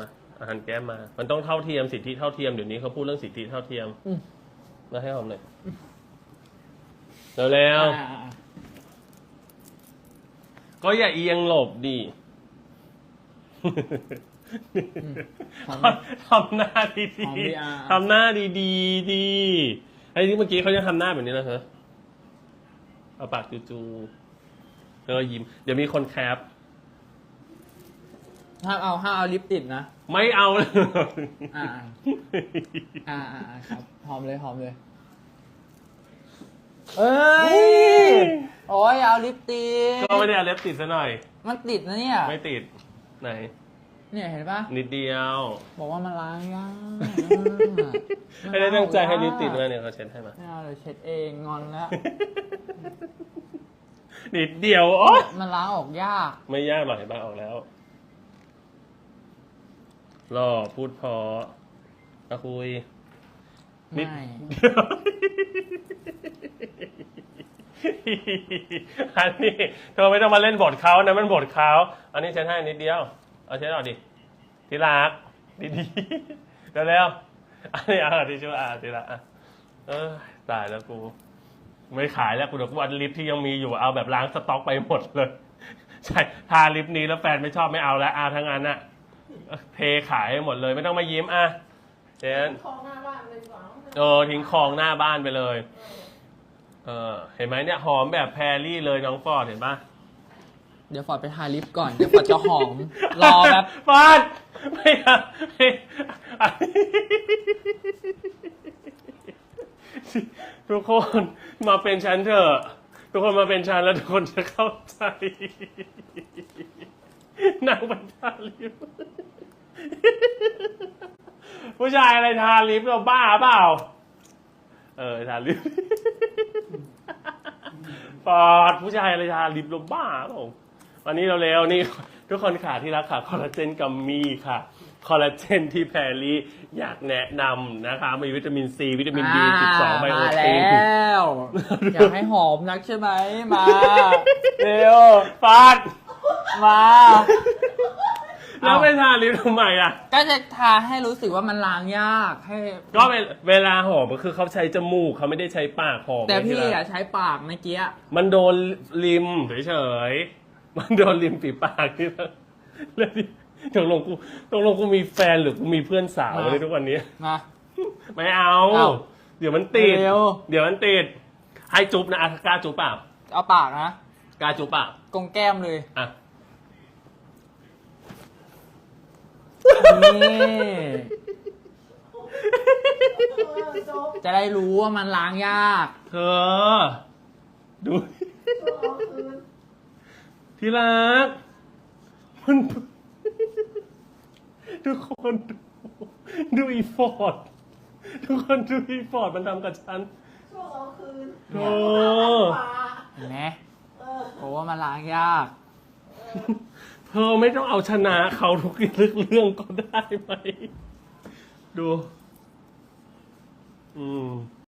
มาอาหารแก้มมา มันต้องเท่าเทียมสิทธิเท่าเทียมเดี๋ยวนี้เขาพูดเรื่องสิทธิเท่าเทียมอืม มาให้หอมหน่อยเร็วอ่าๆก็อย่าเอียงหลบดิหอม ทำหน้าดีหอมดีอะ ๆทำหน้าดีๆดีไอ้ที่เมื่อกี้เขายังทำหน้าแบบนี้นะเธอเอาปากจูๆแล้วก็ยิ้ม เดี๋ยวมีคนแคป ห้ามเอาห้ามเอาลิปติดนะ ไม่เอาเลยอ่า อ่าอ่าอ่าครับ หอมเลยหอมเลย เอ้ย โอ้ยเอาลิปติด ก็ไม่ได้เอาเล็บติดซะหน่อย มันติดนะเนี่ย ไม่ติด ไหน เนี่ยเห็นปะนิดเดียวบอกว่ามันล้างยากไม่ได้ตั้งใจให้ลิปติดเลยเนี่ยเขาเช็ดให้มา ไม่เอาเลยเช็ดเองงอนแล้ว นิดเดียวโอ๊ยมันล้างออกยาก ไม่ยากหรอกเห็นบ้าออกแล้ว รอพูดเพอมาคุยนิไม่ดอันนี้เธอไม่ต้องมาเล่นบทเขานะมันบทเขาอันนี้ฉันให้นิดเดียว เอาเช็ดออกดิที่รักดีๆเร็วๆอันนี้เอาทิชชู่อะทีละอะเออตายแล้วกู ไม่ขายแล้วกูเดี๋ยวกูเอาลิปที่ยังมีอยู่เอาแบบล้างสต็อกไปหมดเลย ใช่ทาลิปนี้แล้วแฟนไม่ชอบไม่เอาแล้วอาทั้งนั้นอะ เทขายให้หมดเลยไม่ต้องมายิ้มอะเจนของหน้าบ้านเลยดีกว่าเออทิ้งคลองหน้าบ้านไปเลย เออเห็นไหมเนี่ยหอมแบบแพรรี่เลยน้องฟอร์ดเห็นปะเดี๋ยวฟอร์ดไปทาลิปก่อน เดี๋ยวฟอร์ดจะหอม รอแบบ ฟอร์ดไม่เอาไม่ทุกคนมาเป็นฉันเถอะ ทุกคนมาเป็นฉันแล้วทุกคนจะเข้าใจ นางเป็นทาลิป ผู้ชายอะไรทาลิปเราบ้าเปล่า เออทาลิปปอดผู้ชายอะไรทาลิปเราบ้าเปล่าวันนี้เราเร็วๆนี่ ทุกคนขาที่รักค่ะคอลลาเจนกัมมี่ค่ะคอลลาเจนที่แพรรี่อยากแนะนำนะคะ มีวิตามินซี วิตามินบี12ไบโอมาตินแล้วอยากให้หอมนักใช่ไหมมาเร็วฟาด มาแล้วไม่ทาลิปทำไมอะ ก็จะทาให้รู้สึกว่ามันล้างยากให้ ก็เวลเวลาหอมก็คือเขาใช้จมูกเขาไม่ได้ใช้ปากหอมแต่พี่ไงที่อะรักใช้ปากเมื่อกี้อะมันโดนริมเฉยๆมันโดนริมฝีปากที่รักแล้วนี่ตกลงกูตกลงกูมีแฟนหรือกูมีเพื่อนสาวเลยทุกวันนี้มา ไม่เอา เอ้าเดี๋ยวมันติด เร็วเดี๋ยวมันติด ให้จุ๊บนะอะกล้าจุ๊บเปล่า เอาปากนะกล้าจุ๊บเปล่ากงแก้มเลย อะ นี่เออโจ๊กจะได้รู้ว่ามันล้างยาก เธอ ดูโจ๊กเอาคืนที่รัก มัน ทุกคนดูดูอีฟอร์ด ทุกคนดูอีฟอร์ดมันทำกับฉันโจ๊กเอาคืนโอ้เห็นไหมเออโอ้ว่ามันล้างยาก เธอไม่ต้องเอาชนะเขาทุกเรื่องก็ได้ไหม ดู อืม